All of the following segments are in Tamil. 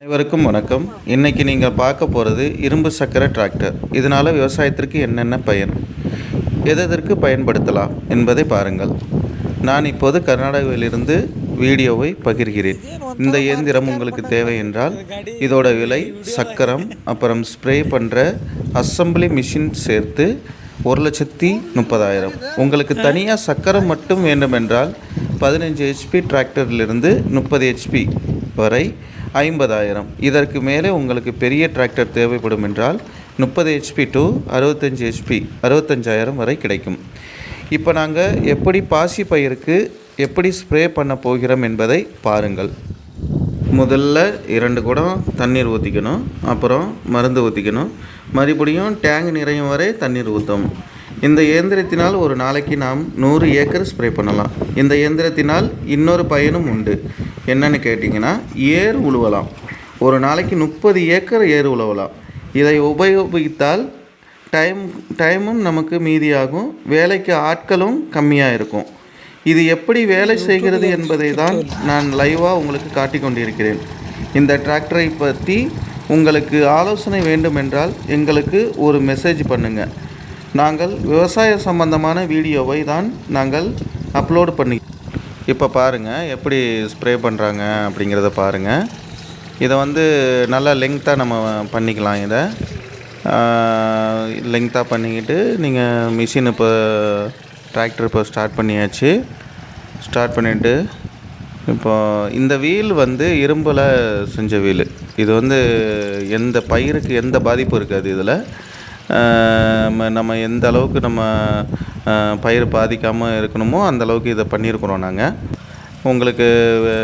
அனைவருக்கும் வணக்கம். இன்றைக்கி நீங்கள் பார்க்க போகிறது இரும்பு சக்கர டிராக்டர். இதனால் விவசாயத்திற்கு என்னென்ன பயன்? எதற்கு பயன்படுத்தலாம் என்பதை பாருங்கள். நான் இப்போது கர்நாடகாவிலிருந்து வீடியோவை பகிர்கிறேன். இந்த இயந்திரம் உங்களுக்கு தேவை என்றால் இதோட விலை சக்கரம் அப்புறம் ஸ்ப்ரே பண்ணுற அசம்பிளி மிஷின் சேர்த்து ஒரு லட்சத்தி முப்பதாயிரம். உங்களுக்கு தனியாக சக்கரம் மட்டும் வேண்டுமென்றால் பதினஞ்சு ஹெச்பி டிராக்டரிலிருந்து முப்பது ஹெச்பி வரை ஐம்பதாயிரம். இதற்கு மேலே உங்களுக்கு பெரிய டிராக்டர் தேவைப்படும் என்றால் முப்பது ஹெச்பி டு அறுபத்தஞ்சி ஹெச்பி அறுபத்தஞ்சாயிரம் வரை கிடைக்கும். இப்போ நாங்கள் எப்படி பாசி பயிருக்கு எப்படி ஸ்ப்ரே பண்ண போகிறோம் என்பதை பாருங்கள். முதல்ல இரண்டு குடம் தண்ணீர் ஊற்றிக்கணும் அப்புறம் மருந்து ஊற்றிக்கணும் மறுபடியும் டேங்க் நிறையும் வரை தண்ணீர் ஊற்றணும் இந்த இயந்திரத்தினால் ஒரு நாளைக்கு நாம் நூறு ஏக்கர் ஸ்ப்ரே பண்ணலாம். இந்த இயந்திரத்தினால் இன்னொரு பயனும் உண்டு. என்னன்னு கேட்டிங்கன்னா ஏர் உழுவலாம். ஒரு நாளைக்கு முப்பது ஏக்கர் ஏர் உழுவலாம். இதை உபயோகித்தால் டைம் டைமும் நமக்கு மீதியாகும். வேலைக்கு ஆட்களும் கம்மியாக இருக்கும் இது எப்படி வேலை செய்கிறது என்பதை தான் நான் லைவாக உங்களுக்கு காட்டிக் கொண்டிருக்கிறேன். இந்த டிராக்டரை பற்றி உங்களுக்கு ஆலோசனை வேண்டுமென்றால் எங்களுக்கு ஒரு மெசேஜ் பண்ணுங்கள் நாங்கள் விவசாய சம்பந்தமான வீடியோவை தான் நாங்கள் அப்லோடு பண்ணி இப்போ பாருங்கள் எப்படி ஸ்ப்ரே பண்ணுறாங்க அப்படிங்கிறத பாருங்கள் இதை வந்து நல்லா லெங்க்த்தாக நம்ம பண்ணிக்கலாம் இதை. லெங்க்த்தாக பண்ணிக்கிட்டு நீங்கள் மிஷின் இப்போ டிராக்டர் இப்போ ஸ்டார்ட் பண்ணியாச்சு. ஸ்டார்ட் பண்ணிவிட்டு இப்போ இந்த வீல் வந்து இரும்பில் செஞ்ச வீல் இது வந்து எந்த பயிருக்கு எந்த பாதிப்பும் இருக்காது இதில். நம்ம எந்த அளவுக்கு நம்ம பயிர் பாதிக்காமல் இருக்கணுமோ அந்த அளவுக்கு இதை பண்ணியிருக்கிறோம் நாங்கள் உங்களுக்கு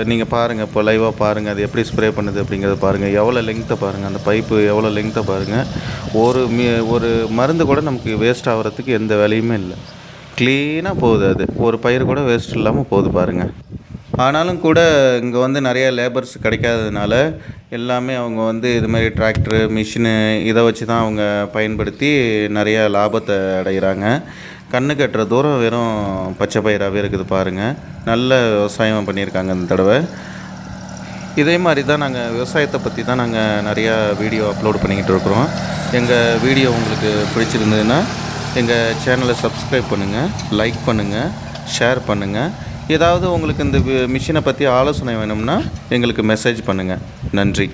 நீங்கள் பாருங்கள் இப்போ லைவாக பாருங்கள் அது எப்படி ஸ்ப்ரே பண்ணுது அப்படிங்கிறத பாருங்கள் எவ்வளோ லெங்க்த்தை பாருங்கள் அந்த பைப்பு எவ்வளோ லெங்க்த்தை பாருங்கள் ஒரு மீ ஒரு மருந்து கூட நமக்கு வேஸ்ட் ஆகிறதுக்கு எந்த வேலையுமே இல்லை. க்ளீனாக போகுது அது. ஒரு பயிர் கூட வேஸ்ட் இல்லாமல் போகுது பாருங்கள் ஆனாலும் கூட இங்கே வந்து நிறையா லேபர்ஸ் கிடைக்காததுனால எல்லாமே அவங்க வந்து இது மாதிரி டிராக்டரு மிஷினு இதை வச்சு தான் அவங்க பயன்படுத்தி நிறையா லாபத்தை அடைகிறாங்க கண்ணு கட்டுற தூரம் வெறும் பச்சை பயிராகவே இருக்குது பாருங்கள் நல்ல விவசாயம் பண்ணியிருக்காங்க இந்த தடவை. இதே மாதிரி தான் நாங்கள் விவசாயத்தை பற்றி தான் நாங்கள் நிறையா வீடியோ அப்லோட் பண்ணிக்கிட்டு இருக்கிறோம். எங்கள் வீடியோ உங்களுக்கு பிடிச்சிருந்ததுன்னா எங்கள் சேனலை சப்ஸ்கிரைப் பண்ணுங்கள் லைக் பண்ணுங்கள் ஷேர் பண்ணுங்கள் ஏதாவது உங்களுக்கு இந்த மிஷினை பற்றி ஆலோசனை வேணும்னா எங்களுக்கு மெசேஜ் பண்ணுங்கள் நன்றி.